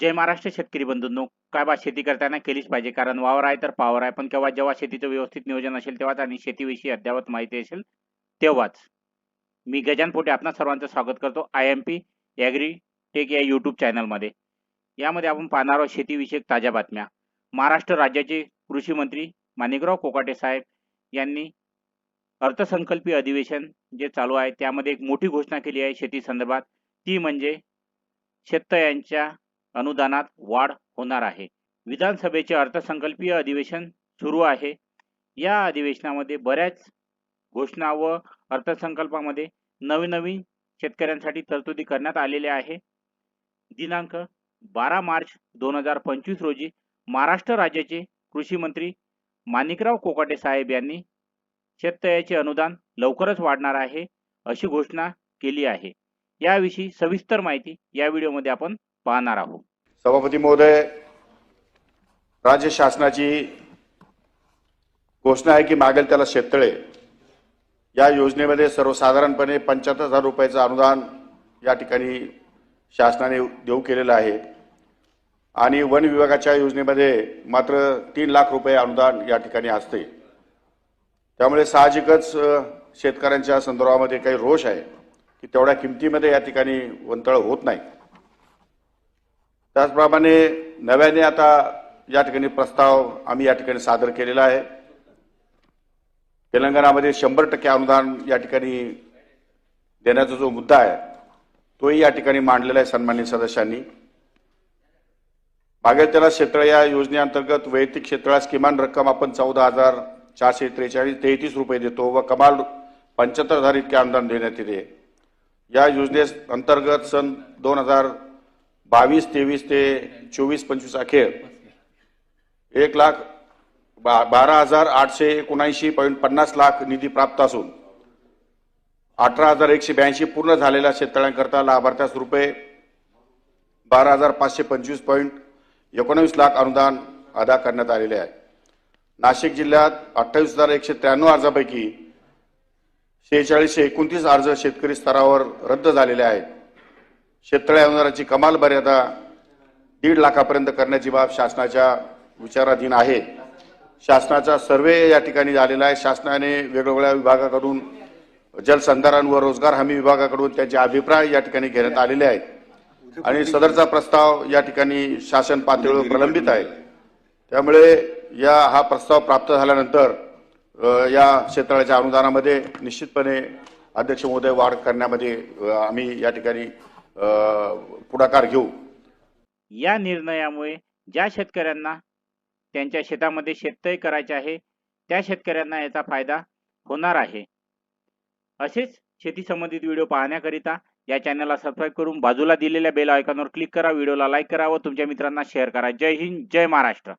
जय महाराष्ट्र शेतकरी बंधूंनो. काय बा शेती करताना केलीच पाहिजे कारण वावर आहे तर पावर आहे. पण केव्हा जेव्हा शेतीचं व्यवस्थित नियोजन असेल तेव्हाच आणि शेतीविषयी अद्ययावत माहिती असेल तेव्हाच. मी गजान पोटे आपणा सर्वांचं स्वागत करतो. I M P agri tech या यूट्यूब चॅनलमध्ये यामध्ये आपण पाहणार आहोत शेतीविषयक ताज्या बातम्या. महाराष्ट्र राज्याचे कृषी मंत्री माणिकराव कोकाटे साहेब यांनी अर्थसंकल्पीय अधिवेशन जे चालू आहे त्यामध्ये एक मोठी घोषणा केली आहे शेती संदर्भात. ती म्हणजे शेतकऱ्यांच्या अनुदानात वाढ होणार आहे. विधानसभेचे अर्थसंकल्पीय अधिवेशन सुरू आहे. या अधिवेशनामध्ये बऱ्याच घोषणा व अर्थसंकल्पामध्ये नवीन नवीन शेतकऱ्यांसाठी तरतुदी करण्यात आलेल्या आहे. दिनांक बारा मार्च दोन हजार पंचवीस रोजी महाराष्ट्र राज्याचे कृषी मंत्री माणिकराव कोकाटे साहेब यांनी शेततयाचे अनुदान लवकरच वाढणार आहे अशी घोषणा केली आहे. याविषयी सविस्तर माहिती या व्हिडिओमध्ये आपण पाहणार आहोत. सभापती महोदय राज्य शासनाची घोषणा आहे की मागेल त्याला शेततळे. या योजनेमध्ये सर्वसाधारणपणे पंच्याहत्तर हजार रुपयाचं अनुदान या ठिकाणी शासनाने देऊ केलेलं आहे. आणि वन विभागाच्या योजनेमध्ये मात्र तीन लाख रुपये अनुदान या ठिकाणी असते. त्यामुळे साहजिकच शेतकऱ्यांच्या संदर्भामध्ये काही रोष आहे की तेवढ्या किमतीमध्ये या ठिकाणी वंतळ होत नाही. त्याचप्रमाणे नव्याने आता या ठिकाणी प्रस्ताव आम्ही या ठिकाणी सादर केलेला आहे. तेलंगणामध्ये शंभर टक्के अनुदान या ठिकाणी देण्याचा जो मुद्दा आहे तोही या ठिकाणी मांडलेला आहे सन्मान्य सदस्यांनी. मागेल क्षेत्र या योजनेअंतर्गत वैयक्तिक क्षेत्रास किमान रक्कम आपण चौदा हजार चारशे त्रेचाळीस तेहतीस रुपये देतो व कमाल पंच्याहत्तर हजार इतके अनुदान देण्यात येते. या योजनेस अंतर्गत सन दोन हजार बावीस तेवीस ते चोवीस पंचवीस अखेर. एक लाख बा बारा हजार आठशे एकोणऐंशी पॉईंट पन्नास लाख निधी प्राप्त असून अठरा हजार एकशे ब्याऐंशी पूर्ण झालेल्या शेतकऱ्यांकरता लाभार्थ्यास रुपये बारा हजार पाचशे पंचवीस पॉईंट एकोणवीस लाख अनुदान अदा करण्यात आलेले आहे. नाशिक जिल्ह्यात अठ्ठावीस हजार एकशे त्र्याण्णव अर्जापैकी शेहेचाळीसशे एकोणतीस अर्ज शेतकरी स्तरावर रद्द झालेले आहेत. शेततळे अनुदानाची कमाल मर्यादा दीड लाखापर्यंत करण्याची बाब शासनाच्या विचाराधीन आहे. शासनाचा सर्वे या ठिकाणी झालेला आहे. शासनाने वेगवेगळ्या विभागाकडून जलसंधारण व रोजगार हमी विभागाकडून त्यांचे अभिप्राय या ठिकाणी घेण्यात आलेले आहेत. आणि सदरचा प्रस्ताव या ठिकाणी शासन पातळीवर प्रलंबित आहे. त्यामुळे या हा प्रस्ताव प्राप्त झाल्यानंतर या क्षेत्राच्या अनुदानामध्ये निश्चितपणे अध्यक्ष महोदय वाढ करण्यामध्ये आम्ही या ठिकाणी पुढाकार घेऊ. या निर्णयामुळे ज्या शेतकऱ्यांना त्यांच्या शेतामध्ये शेततळे करायचे आहे त्या शेतकऱ्यांना याचा फायदा होणार आहे. असेच शेती संबंधित व्हिडिओ पाहण्याकरिता या चॅनलला सबस्क्राईब करून बाजूला दिलेल्या बेल आयकॉनवर क्लिक करा व्हिडिओला लाईक करा व तुमच्या मित्रांना शेअर करा. जय हिंद जय महाराष्ट्र.